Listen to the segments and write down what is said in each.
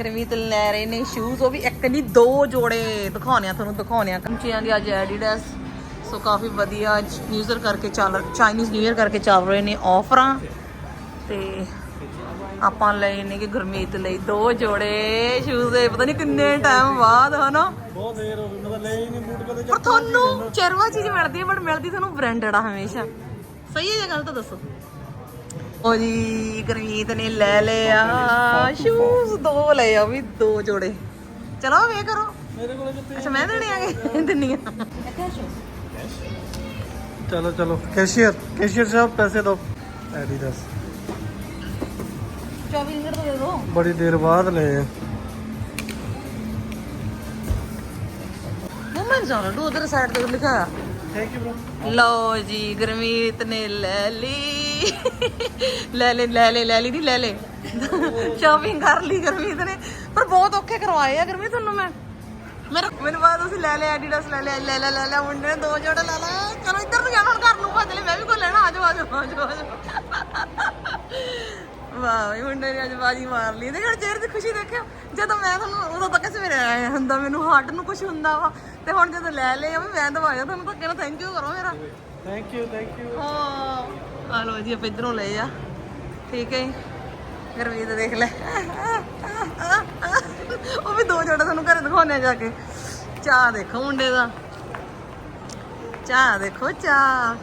ਗਰਮੀਤ ਲੈ ਰਹੇ ਨੇ ਸ਼ੂਜ਼ ਉਹ ਵੀ ਇੱਕ ਨਹੀਂ ਦੋ ਜੋੜੇ ਦਿਖਾਉਣੇ ਆ ਤੁਹਾਨੂੰ ਦਿਖਾਉਣੇ ਆ। ਕੰਚੀਆਂ ਦੀ ਅੱਜ ਐਡੀਡਾਸ ਸੋ ਕਾਫੀ ਵਧੀਆ ਨਿਊ ਈਅਰ ਕਰਕੇ ਚੱਲ ਚਾਈਨੀਜ਼ ਨਿਊ ਕਰਕੇ ਚੱਲ ਰਹੇ ਨੇ ਆਫਰਾਂ ਤੇ ਆਪਾਂ ਲਏ ਨੇ ਕਿ ਗੁਰਮੀਤ ਲਈ ਦੋ ਜੋੜੇ ਸ਼ੂਜ਼ ਦੇ ਪਤਾ ਨਹੀਂ ਕਿੰਨੇ ਟਾਈਮ ਬਾਅਦ ਹਨਾ? ਬਹੁਤ ਦੇਰ ਹੋ ਗਈ ਮਤਲਬ ਲੈ ਹੀ ਨਹੀਂ ਬੂਟ ਕਦੇ ਪਰ ਤੁਹਾਨੂੰ ਚਰਵਾ ਚੀਜ਼ ਮਿਲਦੀ ਹੈ ਬਟ ਮਿਲਦੀ ਤੁਹਾਨੂੰ ਬ੍ਰਾਂਡਡ ਆ ਹਮੇਸ਼ਾ। ਸਹੀ ਹੈ ਗੱਲ ਤਾਂ ਦੱਸੋ। ਜੀ ਗੁਰਮੀਤ ਨੇ ਲੈ ਲਿਆ ਸ਼ੂਜ਼ ਦੋ ਲਏ ਆ ਉਹ ਵੀ ਦੋ ਜੋੜੇ। ਚਲੋ ਵੇ ਕਰੋ। ਮੇਰੇ ਕੋਲ ਕਿੱਥੇ ਅੱਛਾ ਮੈਂ ਦੇਣੇ ਆਗੇ? ਦਿੰਨੀ ਆ। ਚਲੋ ਚਲੋ। ਕੈਸ਼ੀਅਰ ਕੈਸ਼ੀਅਰ ਸਾਹਿਬ ਪੈਸੇ ਦਿਓ ਐਡੀਦਾਸ 24 ਰਿੰਗਟ ਤੋਂ ਦੇ ਦੋ। ਬੜੀ ਦੇਰ ਬਾਅਦ ਲਏ ਆ। ਮਮਨ ਉਧਰ ਸਾਈਡ ਤੇ ਹੋਇਆ। ਥੈਂਕ ਯੂ ਬ్రో ਲਓ ਜੀ ਗੁਰਮੀਤ ਨੇ ਲੈ ਲਈ। ਲੈ ਲੈ ਲੈ ਲੈ ਲੈ ਲਈ ਨਹੀਂ ਲੈ ਲੈ। ਸ਼ਾਪਿੰਗ ਕਰ ਲਈ ਗੁਰਮੀਤ ਨੇ। ਪਰ ਬਹੁਤ ਔਖੇ ਕਰਵਾਏ ਆ ਗੁਰਮੀਤ ਤੁਹਾਨੂੰ ਮੈਂ। ਮੇਰਾ ਮੈਨੂੰ ਬਾਅਦ ਤੁਸੀਂ ਲੈ ਲੈ ਐਡੀਡਾਸ ਲੈ ਲੈ ਲੈ ਲੈ ਲੈ ਲੈ ਮੁੰਡੇ ਨੇ ਦੋ ਜੋੜੇ ਲੈ ਲੈ। ਚਲੋ ਇੱਧਰ ਨੂੰ ਜਾਣਾ ਘਰ ਨੂੰ ਭੱਜ ਲੈ ਮੈਂ ਵੀ ਕੋਈ ਲੈਣਾ ਆਜੋ ਆਜੋ ਆਜੋ ਆਜੋ। ਵਾਹ ਇਹ ਮੁੰਡੇ ਨੇ ਅੱਜ ਬਾਜੀ ਮਾਰ ਲਈ। ਦੇਖੋ ਚਿਹਰੇ ਦੀ ਖੁਸ਼ੀ ਦੇਖਿਓ। ਜਦੋਂ ਮੈਂ ਤੁਹਾਨੂੰ ਉਦੋਂ ਤੱਕ ਸਵੇਰੇ ਆਇਆ ਹੁੰਦਾ ਮੈਨੂੰ ਹਾਰਟ ਨੂੰ ਕੁਝ ਹੁੰਦਾ ਵਾ। ਤੇ ਹੁਣ ਜਦੋਂ ਲੈ ਲਏ ਆ ਮੈਂ ਦਵਾਇਆ ਤੁਹਾਨੂੰ ਤਾਂ ਕਹਿੰਦਾ ਥੈਂਕ ਯੂ ਕਰੋ ਮੇਰਾ। ਥੈਂਕ ਯੂ ਥੈਂਕ ਯੂ ਹਾਂ। ਆ ਲੋ ਜੀ ਆਪਾਂ ਇਧਰੋਂ ਲਏ ਆ। ਠੀਕ ਹੈ ਗਰਮੀਤ ਦੇਖ ਲੈ। ਉਹ ਵੀ ਦੋ ਜੋੜੇ ਤੁਹਾਨੂੰ ਘਰੇ ਦਿਖਾਉਣੇ ਆ ਜਾ ਕੇ। ਚਾਹ ਦੇਖੋ ਮੁੰਡੇ ਦਾ। ਚਾਹ ਦੇਖੋ ਚਾਹ।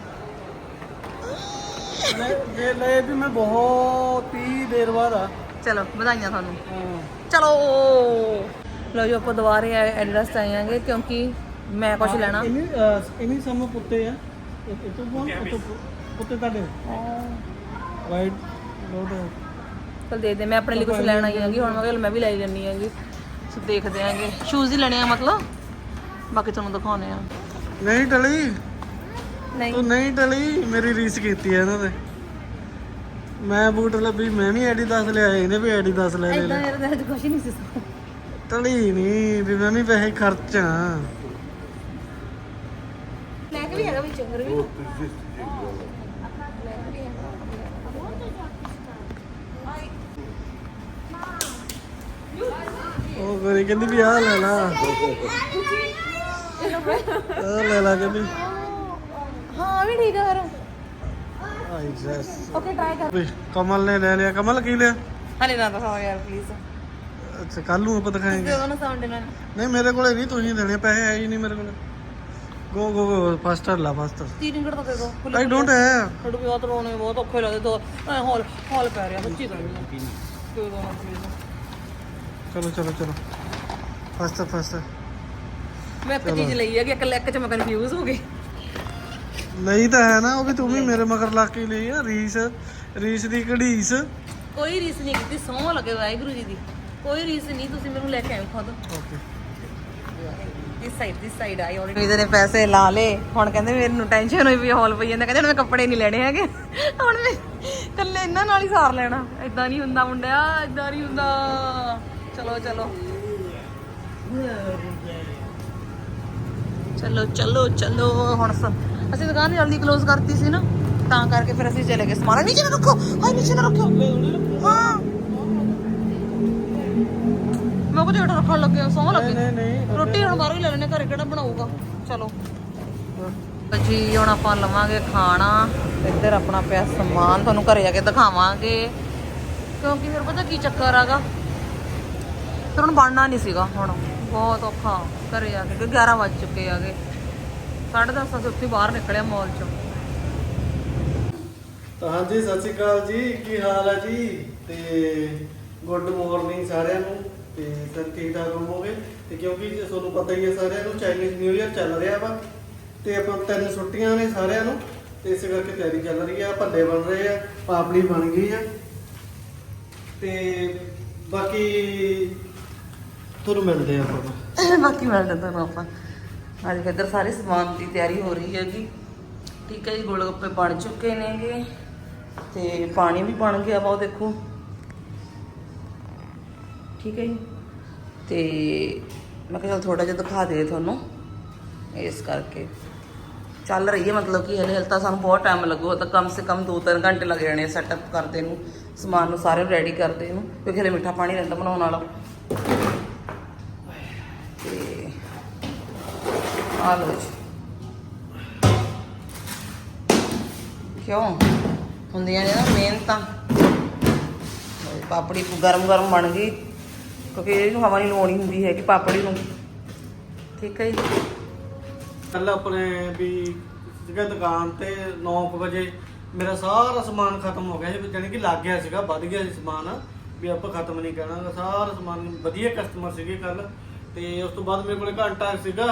ਲੈ ਲੈ ਵੀ ਮੈਂ ਬਹੁਤ ਹੀ ਦੇਰ ਬਾਅਦ ਆ। ਚਲੋ ਵਧਾਈਆਂ ਤੁਹਾਨੂੰ। ਚਲੋ। ਲੋ ਜੀ ਆਪਾਂ ਦੁਬਾਰੇ ਐਡਰੈਸ ਤੇ ਆਏਾਂਗੇ ਕਿਉਂਕਿ ਮੈਂ ਕੁਝ ਲੈਣਾ। ਇਨੀ ਇਨੀ ਸਮ ਪੁੱਤੇ ਆ। ਇਹ ਤੋਂ ਕੋਣ ਪੁੱਤੇ ਪੁੱਤੇ ਤੁਹਾਡੇ? ਰਾਈਟ ਲੋਡ ਚਲ ਦੇ ਦੇ ਮੈਂ ਆਪਣੇ ਲਈ ਕੁਝ ਲੈਣ ਆਈ ਆਂਗੀ ਹੁਣ ਮੈਂ ਕਿਹਾ ਚੱਲ ਮੈਂ ਵੀ ਲੈ ਲੈਣੀ ਆਂਗੀ ਸੋ ਦੇਖਦੇ ਆਂਗੇ ਸ਼ੂਜ਼ ਹੀ ਲੈਣੇ ਆ ਮਤਲਬ? ਬਾਕੀ ਤੁਹਾਨੂੰ ਦਿਖਾਉਣੇ ਆ। ਨਹੀਂ ਟਲੀ? ਨਹੀਂ। ਤੂੰ ਨਹੀਂ ਟਲੀ? ਮੇਰੀ ਰੀਸ ਕੀਤੀ ਹੈ ਇਹਨਾਂ ਨੇ। ਮੈਂ ਬੂਟ ਲੱਭੀ ਮੈਂ ਵੀ ਐਡੀਦਾਸ ਲਿਆ ਇਹਨੇ ਵੀ ਐਡੀਦਾਸ ਲੈ ਲੈ ਇਦਾਂ ਮੇਰੇ 'ਚ ਕੁਝ ਨਹੀਂ ਸੀ ਸੋ। ਟਲੀ ਨਹੀਂ ਵੀ ਮੈਂ ਵੀ ਪੈਸੇ ਖਰਚਾਂ ਲੈ ਕੇ ਵੀ ਹੈਗਾ ਵਿੱਚ ਅੰਦਰ ਵੀ। ਉਹ ਕਹਿੰਦੀ ਵੀ ਆਹ ਲੈ ਲਾ। ਆਹ ਲੈ ਲਾ ਕਹਿੰਦੀ। ਹਾਂ ਵੀ ਠੀਕ ਆ ਫਿਰ। ਆਈ ਜੈਸ ਓਕੇ ਟਰਾਈ ਕਰ। ਵੀ ਕਮਲ ਨੇ ਲੈ ਲਿਆ। ਕਮਲ ਕੀ ਲਿਆ? ਹਲੇ ਨਾ ਦਿਖਾਓ ਯਾਰ ਪਲੀਜ਼ ਅੱਛਾ ਕੱਲ ਨੂੰ ਆਪਾਂ ਦਿਖਾਏਂਗੇ। ਸਾਊਂਡ ਇਹਨਾਂ ਨਹੀਂ ਮੇਰੇ ਕੋਲੇ ਨਹੀਂ ਤੁਸੀਂ ਦੇਣੇ। ਪੈਸੇ ਹੈ ਹੀ ਨਹੀਂ ਮੇਰੇ ਕੋਲੇ। ਗੋ ਗੋ ਗੋ ਫਾਸਟਰ ਲਾ ਫਾਸਟਰ ਸਟੀਰਿੰਗ ਕਰ ਦੇ ਦੋ। ਆਈ ਡੋਂਟ ਹੈ। ਥੋੜੇ ਬਹੁਤ ਰੋਣੇ ਬਹੁਤ ਔਖੇ ਲੱਗਦੇ। ਦੋ ਐ ਹੌਲ ਹੌਲ ਪੈ ਰਿਹਾ ਕੋਈ ਦੋ ਨਾ ਪਲੀਜ਼ ਚਲੋ ਚਲੋ ਚਲੋ। ਫਾਸਟਰ ਫਾਸਟਰ ਮੈਂ ਇੱਕ ਚੀਜ਼ ਲਈ ਹੈ ਕਿ ਇੱਕ ਲੈਕ ਚ ਮੈਂ ਕਨਫਿਊਜ਼ ਹੋ ਗਈ। ਲਈ ਤਾਂ ਹੈ ਨਾ ਉਹ ਵੀ ਤੂੰ ਵੀ ਮੇਰੇ ਮਗਰ ਲਾ ਕੇ ਲਈ ਆ ਰੀਸ ਰੀਸ ਦੀ ਘੜੀਸ। ਕੋਈ ਰੀਸ ਨਹੀਂ ਕੀਤੀ ਸੌਂ ਲੱਗੇ ਵਾਹਿਗੁਰੂ ਜੀ ਦੀ। ਕੋਈ ਰੀਸ ਨਹੀਂ ਤੁਸੀਂ ਮੈਨੂੰ ਲੈ ਕੇ ਆਏ ਖੁਦ। ਓਕੇ ਇਸ ਸਾਈਡ ਦੀ ਸਾਈਡ ਆਈ ਆਲਰੇਡੀ ਇਹਦੇ ਨੇ ਪੈਸੇ ਲਾ ਲੇ ਹੁਣ ਕਹਿੰਦੇ ਮੈਨੂੰ ਟੈਨਸ਼ਨ ਹੋਈ ਵੀ ਹਾਲ ਪਈ ਜਾਂਦਾ ਕਹਿੰਦੇ ਹੁਣ ਮੈਂ ਕੱਪੜੇ ਨਹੀਂ ਲੈਣੇ ਹੈਗੇ। ਹੁਣ ਮੈਂ ਕੱਲੇ ਇਹਨਾਂ ਨਾਲ ਹੀ ਸਾਰ ਲੈਣਾ। ਇਦਾਂ ਨਹੀਂ ਹੁੰਦਾ ਮੁੰਡਿਆ ਇਦਾਂ ਨਹੀਂ ਹੁੰਦਾ। ਚਲੋ ਚਲੋ। ਚਲੋ ਚਲੋ ਚਲੋ ਹੁਣ ਅਸੀਂ ਦੁਕਾਨ ਜਲਦੀ ਕਲੋਜ਼ ਕਰਤੀ ਸੀ ਨਾ। ਤਾਂ ਕਰਕੇ ਫਿਰ ਅਸੀਂ ਚਲੇ ਗਏ। ਸਮਾਨ ਨੀਚੇ ਨਾ ਰੱਖੋ। ਹਾਏ ਨੀਚੇ ਨਾ ਰੱਖੋ। ਹਾਂ। ਮੈਂ ਕੁਝ ਰੱਖਣ ਲੱਗੇ ਸੌਂ ਲੱਗੇ। ਨਹੀਂ ਨਹੀਂ ਰੋਟੀ ਹੁਣ ਬਾਹਰੋਂ ਹੀ ਲੈ ਲੈਣੇ ਘਰੇ ਕਿਹੜਾ ਬਣਾਊਗਾ? ਚਲੋ। ਜੀ ਹੁਣ ਆਪਾਂ ਲਵਾਂਗੇ ਖਾਣਾ। ਇੱਧਰ ਆਪਣਾ ਪਿਆ ਸਮਾਨ ਤੁਹਾਨੂੰ ਘਰੇ ਜਾ ਕੇ ਦਿਖਾਵਾਂਗੇ। ਕਿਉਂਕਿ ਫਿਰ ਪਤਾ ਕੀ ਚੱਕਰ ਆਗਾ? ਫਿਰ ਹੁਣ ਬਣਨਾ ਨਹੀਂ ਸੀਗਾ ਹੁਣ। ਬਹੁਤ ਔਖਾ। ਘਰੇ ਜਾ ਕੇ, ਕਿਉਂਕਿ 11 ਵੱਜ ਚੁੱਕੇ ਆਗੇ 10:30 ਅਸੀਂ ਉੱਥੇ ਬਾਹਰ ਨਿਕਲਿਆ ਮਾਲ ਚੋਂ। ਤਾਂ ਹਾਂਜੀ, ਸਤਿ ਸ਼੍ਰੀ ਅਕਾਲ ਜੀ। ਕੀ ਹਾਲ ਹੈ ਜੀ? ਤੇ ਗੁੱਡ ਮਾਰਨਿੰਗ ਸਾਰਿਆਂ ਨੂੰ। ਤੇ ਸਰ ਠੀਕ ਠਾਕ ਹੋਵੋਗੇ? ਤੇ ਕਿਉਂਕਿ ਤੁਹਾਨੂੰ ਪਤਾ ਹੀ ਹੈ, ਸਾਰਿਆਂ ਨੂੰ ਚਾਈਨੀਜ਼ ਨਿਊ ਇਅਰ ਚੱਲ ਰਿਹਾ ਵਾ। ਤੇ ਆਪਾਂ ਤਿੰਨ ਛੁੱਟੀਆਂ ਨੇ ਸਾਰਿਆਂ ਨੂੰ। ਤੇ ਇਸ ਕਰਕੇ ਤਿਆਰੀ ਚੱਲ ਰਹੀ ਆ, ਭੱਲੇ ਬਣ ਰਹੇ ਆ, ਪਾਪੜੀ ਬਣ ਗਈ ਆ। ਤੇ ਬਾਕੀ ਤੁਹਾਨੂੰ ਮਿਲਦੇ ਆ ਆਪਾਂ? ਬਾਕੀ ਮਿਲਦੇ ਤੁਹਾਨੂੰ ਆਪਾਂ ਅੱਜ ਇੱਧਰ ਸਾਰੇ ਸਮਾਨ ਦੀ ਤਿਆਰੀ ਹੋ ਰਹੀ ਹੈਗੀ। ਠੀਕ ਹੈ ਜੀ ਗੋਲ ਗੱਪੇ ਬਣ ਚੁੱਕੇ ਨੇਗੇ ਤੇ ਪਾਣੀ ਵੀ ਬਣ ਗਿਆ ਵਾ ਉਹ ਦੇਖੋ। ਠੀਕ ਹੈ ਜੀ। ਤੇ ਮੈਂ ਕਿਹਾ ਚਲ ਥੋੜਾ ਜਿਹਾ ਦਿਖਾ ਦੇ ਤੁਹਾਨੂੰ ਇਸ ਕਰਕੇ। ਚੱਲ ਰਹੀ ਹੈ ਮਤਲਬ ਕਿ ਹਲੇ ਹਲੇ ਤਾਂ ਸਾਨੂੰ ਬਹੁਤ ਟਾਈਮ ਲੱਗੂਗਾ, ਤਾਂ ਕਮ ਸੇ ਕਮ 2-3 ਘੰਟੇ ਲੱਗ ਜਾਣੇ ਸੈਟਅਪ ਕਰਦੇ ਨੂੰ, ਸਮਾਨ ਨੂੰ ਸਾਰੇ ਰੈਡੀ ਕਰਦੇ ਨੂੰ, ਕਿਉਂਕਿ ਹਲੇ ਮਿੱਠਾ ਪਾਣੀ ਰਹਿੰਦਾ ਬਣਾਉਣ ਵਾਲਾ। ਆ ਲਓ ਜੀ। ਕਿਉਂ? ਹੁੰਦੀਆਂ ਨੇ ਨਾ ਮਿਹਨਤਾਂ। ਪਾਪੜੀ ਗਰਮ ਗਰਮ ਬਣ ਗਈ। ਕਿਉਂਕਿ ਇਹਨੂੰ ਹਵਾ ਨਹੀਂ ਲਵਾਉਣੀ ਹੁੰਦੀ ਹੈ ਕਿ ਪਾਪੜੀ ਨੂੰ। ਠੀਕ ਹੈ ਜੀ? ਕੱਲ ਆਪਣੇ ਵੀ ਸੀਗਾ ਦੁਕਾਨ ਤੇ 9 ਵਜੇ। ਮੇਰਾ ਸਾਰਾ ਸਮਾਨ ਖਤਮ ਹੋ ਗਿਆ ਸੀ। ਜਾਣੀ ਕਿ ਲੱਗ ਗਿਆ ਸੀਗਾ, ਵੱਧ ਗਿਆ ਸੀ ਸਮਾਨ। ਵੀ ਆਪਾਂ ਖਤਮ ਨਹੀਂ ਕਰਨਾ। ਸਾਰਾ ਸਮਾਨ ਵਧੀਆ ਕਸਟਮਰ ਸੀਗੇ ਕੱਲ ਤੇ ਉਸ ਤੋਂ ਬਾਅਦ ਮੇਰੇ ਕੋਲੇ ਘੰਟਾ ਸੀਗਾ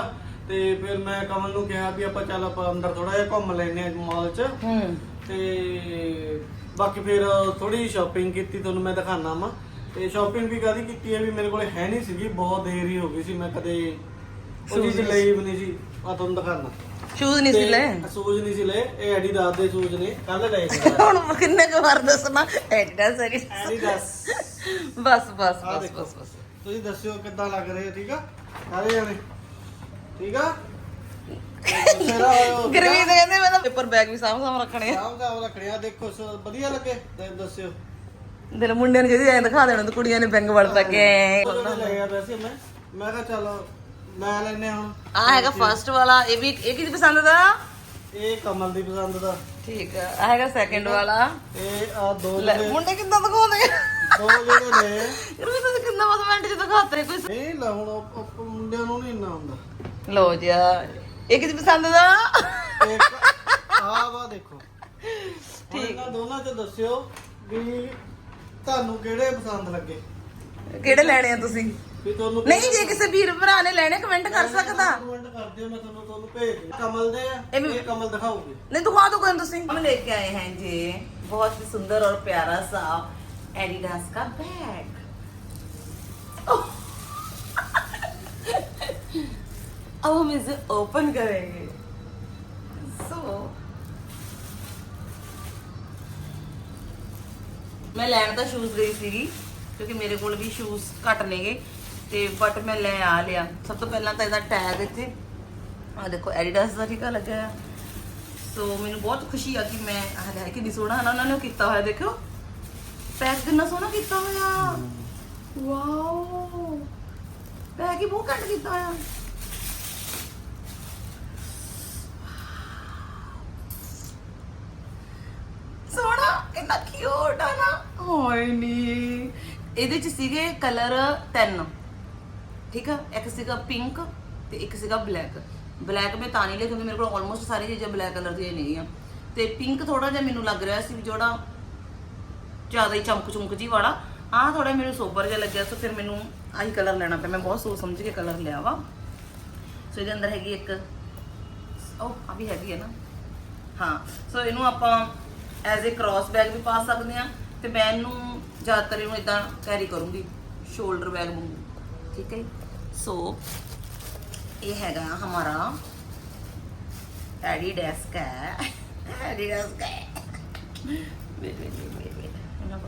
ਤੇ ਫਿਰ ਮੈਂ ਕਮਲ ਨੂੰ ਕਿਹਾ ਵੀ ਆਪਾਂ ਚੱਲ ਆਪਾਂ ਅੰਦਰ ਥੋੜਾ ਜਿਹਾ ਘੁੰਮ ਲੈਨੇ ਆ ਮਾਲ 'ਚ। ਹੂੰ। ਤੇ ਬਾਕੀ ਫਿਰ ਥੋੜੀ ਸ਼ਾਪਿੰਗ ਕੀਤੀ ਤੁਹਾਨੂੰ ਮੈਂ ਦਿਖਾਣਾ ਵਾ। ਤੇ ਸ਼ਾਪਿੰਗ ਵੀ ਕਾਦੀ ਕੀਤੀ ਹੈ ਵੀ ਮੇਰੇ ਕੋਲੇ ਹੈ ਨਹੀਂ ਸੀਗੀ ਬਹੁਤ ਦੇਰ ਹੀ ਹੋ ਗਈ ਸੀ ਮੈਂ ਕਦੇ ਉਹ ਚੀਜ਼ ਲਈ ਵੀ ਨਹੀਂ ਸੀ। ਆ ਤੁਹਾਨੂੰ ਦਿਖਾਣਾ ਸ਼ੂਜ਼ ਨਹੀਂ ਸੀ ਲੈ ਸੂਜ ਨਹੀਂ ਸੀ ਲਏ ਇਹ ਐਡੀਦਾਸ ਦੇ ਸੂਜ ਨੇ ਕੱਲ ਲਏ ਸੀ। ਹੁਣ ਕਿੰਨੇ ਕੁ ਵਾਰ ਦੱਸਣਾ ਐਡੀਡਾਸ ਹੈ ਐਡੀਦਾਸ ਬਸ ਬਸ ਬਸ ਬਸ ਬਸ। ਤੁਸੀਂ ਦੱਸਿਓ ਕਿੱਦਾਂ ਲੱਗ ਰਹੇ ਆ, ਠੀਕ ਆ? ਸਾਰੇ ਜਾਣੇ? ਠੀਕ ਆ? ਮੇਰਾ ਗਰਮੀ ਦੇ ਕਹਿੰਦੇ ਮੈਂ ਤਾਂ ਪੇਪਰ ਬੈਗ ਵੀ ਸਾਂਭ ਸਾਂਭ ਰੱਖਣੇ ਆ। ਸ਼ਾਮ ਦਾ ਉਹ ਰੱਖਣਿਆ ਦੇਖੋ ਸ- ਵਧੀਆ ਲੱਗੇ ਤੇ ਦੱਸਿਓ। ਦਿਲ ਮੁੰਡਿਆਂ ਨੂੰ ਜਿਹਦੀ ਐਂ ਦਿਖਾ ਦੇਣਾ ਤੇ ਕੁੜੀਆਂ ਨੇ ਬੈਂਗ ਵੜ ਪਾ ਕੇ ਉਹ ਜਿਹੜੇ ਲਏ ਆ ਵੈਸੇ ਮੈਂ। ਮੈਂ ਕਿਹਾ ਚਲੋ ਮੈਂ ਲੈਨੇ ਹੁਣ। ਆ ਹੈਗਾ ਫਰਸਟ ਵਾਲਾ ਇਹ ਵੀ ਇਹ ਕਿਹਦੀ ਪਸੰਦ ਦਾ? ਇਹ ਕਮਲ ਦੀ ਪਸੰਦ ਦਾ। ਠੀਕ ਆ। ਆ ਹੈਗਾ ਸੈਕਿੰਡ ਵਾਲਾ। ਇਹ ਆ ਦੋ ਲੈ ਮੁੰਡੇ ਕਿੱਦਾਂ ਦਿਖਾਉਂਦੇ ਆ? ਦੋ ਜਿਹੜੇ ਨੇ ਯਾਰ ਵੀ ਤੁਸੀਂ ਕਿੰਨਾ ਬਸ ਮਿੰਟ ਚ ਦਿਖਾਤੇ ਕੋਈ ਨਹੀਂ ਲਾ ਹੁਣ ਉਹ- ਉਹ ਮੁੰਡਿਆਂ ਨੂੰ ਨਹੀਂ ਇੰਨਾ ਹੁੰਦਾ ਲੋ ਜੀ ਆ ਇਹ ਕਿਹਦੀ ਪਸੰਦ ਦਾ ਇੱਕ ਆ ਵਾ ਦੇਖੋ ਠੀਕ ਇਹਨਾਂ ਦੋਨਾਂ ਚ ਦੱਸਿਓ ਵੀ ਤੁਹਾਨੂੰ ਕਿਹੜੇ ਪਸੰਦ ਲੱਗੇ ਕਿਹੜੇ ਲੈਣੇ ਆ ਤੁਸੀਂ ਵੀ ਤੁਹਾਨੂੰ ਨਹੀਂ ਜੇ ਕਿਸੇ ਵੀਰ ਭਰਾ ਨੇ ਲੈਣੇ ਕਮੈਂਟ ਕਰ ਸਕਦਾ ਕਮੈਂਟ ਕਰ ਦਿਓ ਮੈਂ ਤੁਹਾਨੂੰ ਤੁਹਾਨੂੰ ਭੇਜ ਦਿੰਦਾ ਕਮਲ ਦੇ ਆ ਇਹ ਵੀ- ਇਹ ਕਮਲ ਦਿਖਾਓਗੇ नहीं दिखा दो कोई तुसी हम लेके आए हैं जी बहुत ही सुंदर और प्यारा सा एडिडास का बैग अब हम इसे ओपन करेंगे सो ਮੈਂ ਲੈਣ ਤਾਂ ਸ਼ੂਜ਼ ਗਈ ਸੀਗੀ ਕਿਉਂਕਿ ਮੇਰੇ ਕੋਲ ਵੀ ਸ਼ੂਜ਼ ਘੱਟ ਨੇਗੇ ਤੇ ਬਟ ਮੈਂ ਲੈ ਆ ਲਿਆ ਸਭ ਤੋਂ ਪਹਿਲਾਂ ਤਾਂ ਇਹਦਾ ਟੈਗ ਇੱਥੇ ਆ ਦੇਖੋ ਐਡੀਡਾਸ ਦਾ ਠੀਕਾ ਲੱਗਿਆ ਆ ਸੋ ਮੈਨੂੰ ਬਹੁਤ ਖੁਸ਼ੀ ਆ ਕਿ ਮੈਂ ਆਹ ਲੈ ਕਿੰਨੀ ਸੋਹਣਾ ਨਾ ਉਹਨਾਂ ਨੇ ਉਹ ਕੀਤਾ ਹੋਇਆ ਦੇਖੋ ਪੈਕ ਕਿੰਨਾ ਸੋਹਣਾ ਕੀਤਾ ਹੋਇਆ। ਵਾਓ। ਪੈਕ ਹੀ ਬਹੁਤ ਘੱਟ ਕੀਤਾ ਹੋਇਆ। ਸੋਹਣਾ, ਕਿੰਨਾ ਕਿਊਟ ਆ ਨਾ। ਹੋਏ ਨੀ। ਇਹਦੇ ਚ ਸੀਗੇ ਕਲਰ ਤਿੰਨ। ਠੀਕ ਆ? ਇੱਕ ਸੀਗਾ ਪਿੰਕ ਤੇ ਇੱਕ ਸੀਗਾ ਬਲੈਕ ਬਲੈਕ ਮੈਂ ਤਾਂ ਨਹੀਂ ਲਿਆ ਕਿਉਂਕਿ ਮੇਰੇ ਕੋਲ ਆਲਮੋਸਟ ਸਾਰੀ ਚੀਜ਼ਾਂ ਬਲੈਕ ਕਲਰ ਦੀਆਂ ਨੇਗੀਆਂ। ਤੇ ਪਿੰਕ ਥੋੜਾ ਜਿਹਾ ਮੈਨੂੰ ਲੱਗ ਰਿਹਾ ਸੀ ਜਿਹੜਾ ਜ਼ਿਆਦਾ ਹੀ ਚਮਕ ਚਮਕ ਜੀ ਵਾਲਾ। ਆ ਥੋੜਾ ਮੈਨੂੰ ਸੋਬਰ ਜਿਹਾ ਲੱਗਿਆ, ਸੋ ਫਿਰ ਮੈਨੂੰ ਆਹੀ ਕਲਰ ਲੈਣਾ ਪਿਆ। ਮੈਂ ਬਹੁਤ ਸੋਚ ਸਮਝ ਕੇ ਕਲਰ ਲਿਆ ਵਾ। ਸੋ ਇਹਦੇ ਅੰਦਰ ਹੈਗੀ ਇੱਕ, ਉਹ ਆ ਵੀ ਹੈਗੀ ਹੈ ਨਾ। ਹਾਂ, ਸੋ ਇਹਨੂੰ ਆਪਾਂ ਐਜ਼ ਅ ਕ੍ਰਾਸ ਬੈਗ ਵੀ ਪਾ ਸਕਦੇ ਆ ਤੇ ਮੈਂ ਇਹਨੂੰ ਜ਼ਿਆਦਾਤਰ ਇਹਨੂੰ ਇਦਾਂ ਕੈਰੀ ਕਰੂੰਗੀ ਸ਼ੋਲਡਰ ਬੈਗ ਵਾਂਗੂ। ਠੀਕ ਹੈ ਸੋ ਇਹ ਹੈਗਾ ਹਮਾਰਾ ਐਡੀਡਾਸ ਕਾ ਐਡੀਡਾਸ ਕਾ ਵੇਟ ਵੇਟ ਵੇਟ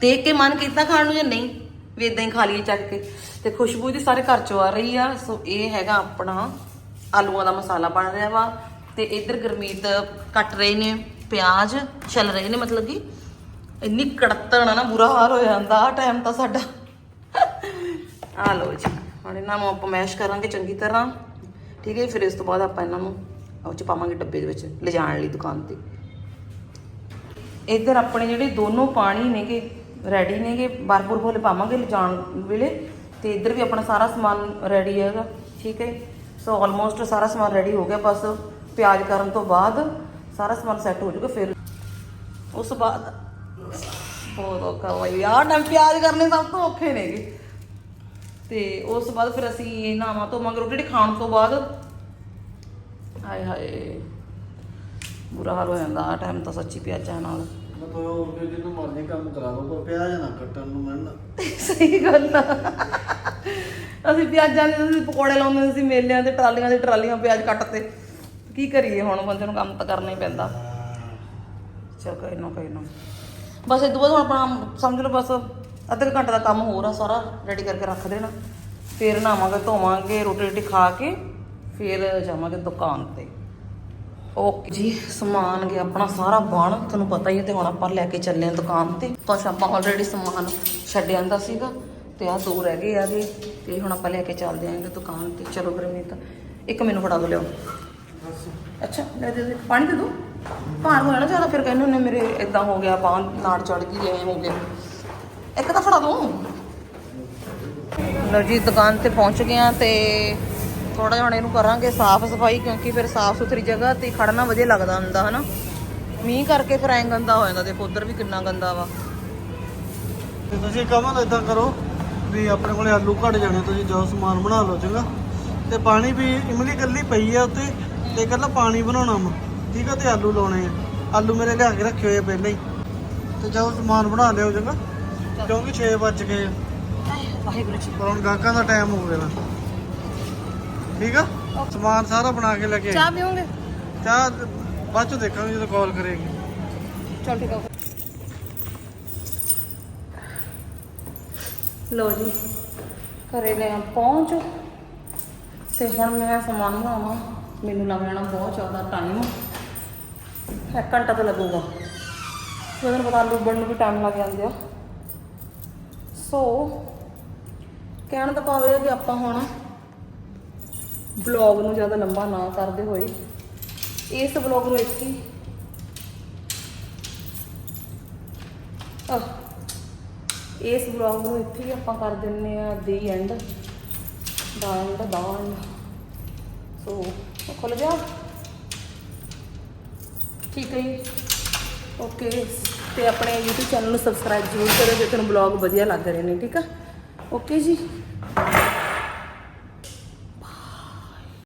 ਦੇਖ ਕੇ ਮਨ ਕੀਤਾ ਖਾਣ ਨੂੰ ਜਾਂ ਨਹੀਂ? ਵੀ ਇਦਾਂ ਹੀ ਖਾ ਲਈਏ ਚੱਕ ਕੇ। ਤੇ ਖੁਸ਼ਬੂ ਦੀ ਸਾਰੇ ਘਰ ਚੋਂ ਆ ਰਹੀ ਆ। ਸੋ ਇਹ ਹੈਗਾ ਆਪਣਾ ਆਲੂਆਂ ਦਾ ਮਸਾਲਾ ਬਣ ਰਿਹਾ ਵਾ। ਤੇ ਇੱਧਰ ਗਰਮੀਤ ਕੱਟ ਰਹੇ ਨੇ ਪਿਆਜ਼, ਛਲ ਰਹੇ ਨੇ ਮਤਲਬ ਕਿ ਇੰਨੀ ਕੜਤਣ ਆ ਨਾ, ਬੁਰਾ ਹਾਲ ਹੋ ਜਾਂਦਾ ਆ ਟਾਈਮ ਤਾਂ ਸਾਡਾ। ਆ ਲਓ ਜੀ, ਹੁਣ ਇਹਨਾਂ ਨੂੰ ਆਪਾਂ ਮੈਸ਼ ਕਰਾਂਗੇ ਚੰਗੀ ਤਰ੍ਹਾਂ। ਠੀਕ ਹੈ ਫਿਰ ਇਸ ਤੋਂ ਬਾਅਦ ਆਪਾਂ ਇਹਨਾਂ ਨੂੰ ਉਹ ਚ ਪਾਵਾਂਗੇ ਡੱਬੇ ਦੇ ਵਿੱਚ, ਲਿਜਾਣ ਲਈ ਦੁਕਾਨ ਤੇ। ਇੱਧਰ ਆਪਣੇ ਜਿਹੜੇ ਦੋਨੋਂ ਪਾਣੀ ਨੇਗੇ ਰੈਡੀ ਨੇਗੇ ਬਰਫ ਬੁਰਫ ਪਾਵਾਂਗੇ ਲਿਜਾਣ ਵੇਲੇ, ਤੇ ਇੱਧਰ ਵੀ ਆਪਣਾ ਸਾਰਾ ਸਮਾਨ ਰੈਡੀ ਹੈਗਾ, ਠੀਕ ਹੈ? ਸੋ ਆਲਮੋਸਟ ਸਾਰਾ ਸਮਾਨ ਰੈਡੀ ਹੋ ਗਿਆ, ਬਸ ਪਿਆਜ਼ ਕਰਨ ਤੋਂ ਬਾਅਦ ਸਾਰਾ ਸਮਾਨ ਸੈੱਟ ਹੋ ਜਾਊਗਾ ਫਿਰ। ਉਸ ਤੋਂ ਬਾਅਦ ਬਹੁਤ ਔਖਾ ਹੋਇਆ ਯਾਰ ਟਾਈਮ ਪਿਆਜ਼ ਕਰਨੇ ਸਭ ਤੋਂ ਔਖੇ ਨੇਗੇ। ਤੇ ਉਸ ਤੋਂ ਬਾਅਦ ਫਿਰ ਅਸੀਂ ਨਹਾਵਾਂ ਧੋਵਾਂਗੇ ਰੋਟੀ ਖਾਣ ਤੋਂ ਬਾਅਦ। ਹਾਏ ਹਾਏ, ਬੁਰਾ ਹਾਲ ਹੋ ਜਾਂਦਾ ਆ ਟਾਈਮ ਤਾਂ ਸੱਚੀ ਪਿਆਜ਼ਾਂ ਨਾਲ। ਮਤਲਬ ਹੋਰ ਕੋਈ ਜਿਹਨੂੰ ਮਰਜ਼ੀ ਕੰਮ ਕਰਾ ਲਓ ਪਰ ਪਿਆਜ ਨਾ ਕੱਟਣ ਨੂੰ ਮਿਲਣ। ਸਹੀ ਗੱਲ ਆ। ਅਸੀਂ ਪਿਆਜ਼ਾਂ ਦੇ ਅਸੀਂ ਪਕੌੜੇ ਲਾਉਂਦੇ ਸੀ ਮੇਲਿਆਂ ਤੇ ਟਰਾਲੀਆਂ ਦੇ, ਟਰਾਲੀਆਂ ਪਿਆਜ਼ ਕੱਟ ਕੀ ਕਰੀਏ ਹੁਣ ਬੰਦੇ ਨੂੰ ਕੰਮ ਤਾਂ ਕਰਨਾ ਹੀ ਪੈਂਦਾ। ਚਲ ਕੋਈ ਨਾ ਕੋਈ ਨਾ। ਬਸ ਇਹ ਤੋਂ ਬਾਅਦ ਹੁਣ ਆਪਣਾ ਸਮਝ ਲਓ ਬਸ ਅੱਧੇ ਕੁ ਘੰਟੇ ਦਾ ਕੰਮ ਹੋਰ ਆ ਸਾਰਾ ਰੈਡੀ ਕਰਕੇ ਰੱਖ ਦੇਣਾ। ਫਿਰ ਨਹਾਵਾਂਗੇ, ਧੋਵਾਂਗੇ, ਰੋਟੀ ਰੋਟੀ ਖਾ ਕੇ, ਫਿਰ ਜਾਵਾਂਗੇ ਦੁਕਾਨ ਤੇ। ਓਕੇ ਜੀ, ਸਮਾਨ ਗਿਆ, ਆਪਣਾ ਸਾਰਾ ਬਣ ਤੁਹਾਨੂੰ ਪਤਾ ਹੀ ਹੈ ਤੇ ਹੁਣ ਆਪਾਂ ਲੈ ਕੇ ਚੱਲੇ ਆ ਦੁਕਾਨ ਤੇ। ਕੁਛ ਆਪਾਂ ਆਲਰੇਡੀ ਸਮਾਨ ਛੱਡ ਆਂਦਾ ਸੀਗਾ ਤੇ ਆ ਦੋ ਰਹਿ ਗਏ ਆਗੇ ਤੇ ਹੁਣ ਆਪਾਂ ਲੈ ਕੇ ਚੱਲਦੇ ਆਂਗੇ ਦੁਕਾਨ ਤੇ। ਚਲੋ ਗੁਰਮੀਤ, ਇੱਕ ਮੈਨੂੰ ਫੜਾ ਦੋ ਲਿਓ ਅੱਛਾ, ਲੈ ਦੇ ਪਾਣੀ ਦੇ ਦੋ। ਭਾਰ ਹੋਇਆ ਨਾ ਜ਼ਿਆਦਾ, ਫਿਰ ਕਹਿੰਦੇ ਨੇ ਮੇਰੇ ਇਦਾਂ ਹੋ ਗਿਆ, ਬਾਂਹ ਨਾੜ ਚੜ ਗਈ, ਐ ਹੋ ਗਿਆ। ਇੱਕ ਤਾਂ ਫੜਾ ਦੋ। ਲਓ ਜੀ, ਦੁਕਾਨ ਤੇ ਪਹੁੰਚ ਗਏ ਆ ਤੇ ਥੋੜਾ ਜਿਹਾ ਇਹਨੂੰ ਕਰਾਂਗੇ ਸਾਫ਼ ਸਫ਼ਾਈ ਕਿਉਂਕਿ ਫਿਰ ਸਾਫ਼ ਸੁਥਰੀ ਜਗ੍ਹਾ ਤੇ ਖੜਨਾ ਵਧੀਆ ਲੱਗਦਾ ਹੁੰਦਾ ਹਨਾ? ਮੀਂਹ ਕਰਕੇ ਫਿਰ ਐਂ ਗੰਦਾ ਹੋ ਜਾਂਦਾ ਦੇਖੋ ਉਧਰ ਵੀ ਕਿੰਨਾ ਗੰਦਾ ਵਾ। ਤੇ ਤੁਸੀਂ ਕਮਲ ਇਦਾਂ ਕਰੋ ਵੀ ਆਪਣੇ ਕੋਲੇ ਆਲੂ ਘਟ ਜਾਣੇ ਤੁਸੀਂ ਜੋ ਸਮਾਨ ਬਣਾ ਲਓ ਚੰਗਾ? ਤੇ ਪਾਣੀ ਵੀ ਇਮਲੀ ਕੱਲੀ ਪਈ ਆ ਉੱਤੇ ਤੇ ਇਕੱਲਾ ਪਾਣੀ ਬਣਾਉਣਾ ਵਾ ਠੀਕ ਆ ਤੇ ਆਲੂ ਲਾਉਣੇ ਆ। ਆਲੂ ਮੇਰੇ ਲਿਆ ਕੇ ਰੱਖੇ ਹੋਏ ਪਹਿਲਾਂ ਹੀ। ਤੇ ਜਾਓ ਸਮਾਨ ਬਣਾ ਲਿਓ ਚੰਗਾ? ਕਿਉਂਕਿ 6 ਵੱਜ ਗਏ ਵਾਹਿਗੁਰੂ ਜੀ। ਪਰ ਹੁਣ ਗਾਹਕਾਂ ਦਾ ਟਾਈਮ ਹੋ ਗਿਆ ਠੀਕ ਆ? ਸਮਾਨ ਸਾਰਾ ਬਣਾ ਕੇ ਲੈ ਕੇ ਚਾਹ ਪੀਓਗੇ? ਚਾਹ ਬਾਅਦ ਚ ਦੇਖਾਂਗੇ ਜਦੋਂ ਕਾਲ ਕਰੇਗੀ। ਚਲ ਠੀਕ ਆ। ਲੋ ਜੀ ਘਰੇ ਲੈ ਪਹੁੰਚ। ਤੇ ਹੁਣ ਮੈਂ ਸਮਾਨ ਬਣਾਉਣਾ ਮੈਨੂੰ ਲੱਗ ਜਾਣਾ ਬਹੁਤ ਜ਼ਿਆਦਾ ਟਾਈਮ ਇੱਕ ਘੰਟਾ ਤਾਂ ਲੱਗੂਗਾ। ਜਦੋਂ ਪਤਾ ਆਲੂ ਬਣਨ ਨੂੰ ਵੀ ਟਾਈਮ ਲੱਗ ਜਾਂਦੇ ਆ। ਸੋ ਕਹਿਣ ਇਹ ਹੈ ਕਿ ਆਪਾਂ ਹੁਣ ਬਲੌਗ ਨੂੰ ਜ਼ਿਆਦਾ ਲੰਬਾ ਨਾ ਕਰਦੇ ਹੋਏ। ਇਸ ਬਲੌਗ ਨੂੰ ਇੱਥੇ ਹੀ। ਆਹ, ਇਸ ਬਲੌਗ ਨੂੰ ਇੱਥੇ ਹੀ ਆਪਾਂ ਕਰ ਦਿੰਨੇ ਆ the end. The end the end. So ਉਹ ਖੁੱਲ ਗਿਆ? ਠੀਕ ਹੈ ਜੀ। ਓਕੇ ਤੇ ਆਪਣੇ YouTube ਚੈਨਲ ਨੂੰ ਸਬਸਕ੍ਰਾਈਬ ਜ਼ਰੂਰ ਕਰੋ ਜੇ ਤੁਹਾਨੂੰ ਬਲੌਗ ਵਧੀਆ ਲੱਗ ਰਹੇ ਨੇ ਠੀਕ ਆ? ਓਕੇ ਜੀ।